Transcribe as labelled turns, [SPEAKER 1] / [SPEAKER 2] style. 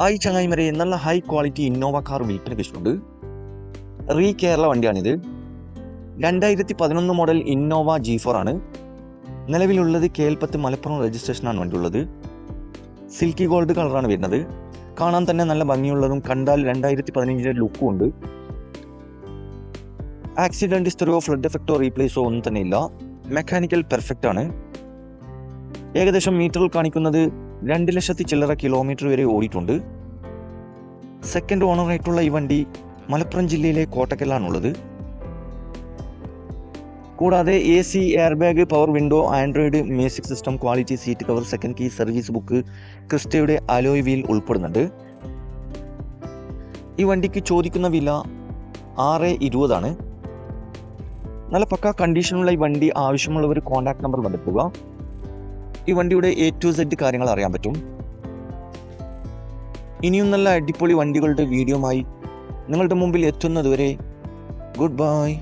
[SPEAKER 1] Hi ചങ്ങായിമരെ നല്ല high quality Innova car വീട്ടിൽ വെച്ചിട്ടുണ്ട്. റീ കേരള വണ്ടിയാണിത്. രണ്ടായിരത്തി പതിനൊന്ന് മോഡൽ ഇന്നോവ ജി ഫോർ ആണ്. നിലവിലുള്ളത് കേൽപ്പത്ത് മലപ്പുറം രജിസ്ട്രേഷനാണ് വണ്ടി ഉള്ളത് സിൽക്കി ഗോൾഡ് കളറാണ് വരുന്നത്. കാണാൻ തന്നെ നല്ല ഭംഗിയുള്ളതും കണ്ടാൽ രണ്ടായിരത്തി പതിനഞ്ചിന്റെ ലുക്കും ഉണ്ട്. ആക്സിഡന്റ് ഹിസ്റ്ററിയോ ഫ്ലഡ് എഫക്റ്റോ റീപ്ലേസോ ഒന്നും തന്നെ ഇല്ല. മെക്കാനിക്കൽ പെർഫെക്റ്റ് ആണ്. ഏകദേശം മീറ്ററിൽ കാണിക്കുന്നത് രണ്ട് ലക്ഷത്തി ചില്ലറ കിലോമീറ്റർ വരെ ഓടിയിട്ടുണ്ട്. സെക്കൻഡ് ഓണറായിട്ടുള്ള ഈ വണ്ടി മലപ്പുറം ജില്ലയിലെ കോട്ടക്കലാണുള്ളത്. കൂടാതെ A C airbag power window android music system quality seat cover second key service book ക്രിസ്റ്റയുടെ alloy wheel ഉൾപ്പെടുന്നുണ്ട്. ഈ വണ്ടിക്ക് ചോദിക്കുന്ന വില ആറ് ഇരുപതാണ്. നല്ല പക്ക കണ്ടീഷനുള്ള ഈ വണ്ടി ആവശ്യമുള്ളവർ കോൺടാക്ട് നമ്പർ ബന്ധപ്പെടുക ഈ വണ്ടിയുടെ എ ടു സെഡ് കാര്യങ്ങൾ അറിയാൻ പറ്റും. ഇനിയും നല്ല അടിപൊളി വണ്ടികളുടെ വീഡിയോമായി നിങ്ങളുടെ മുമ്പിൽ എത്തുന്നതുവരെ ഗുഡ് ബൈ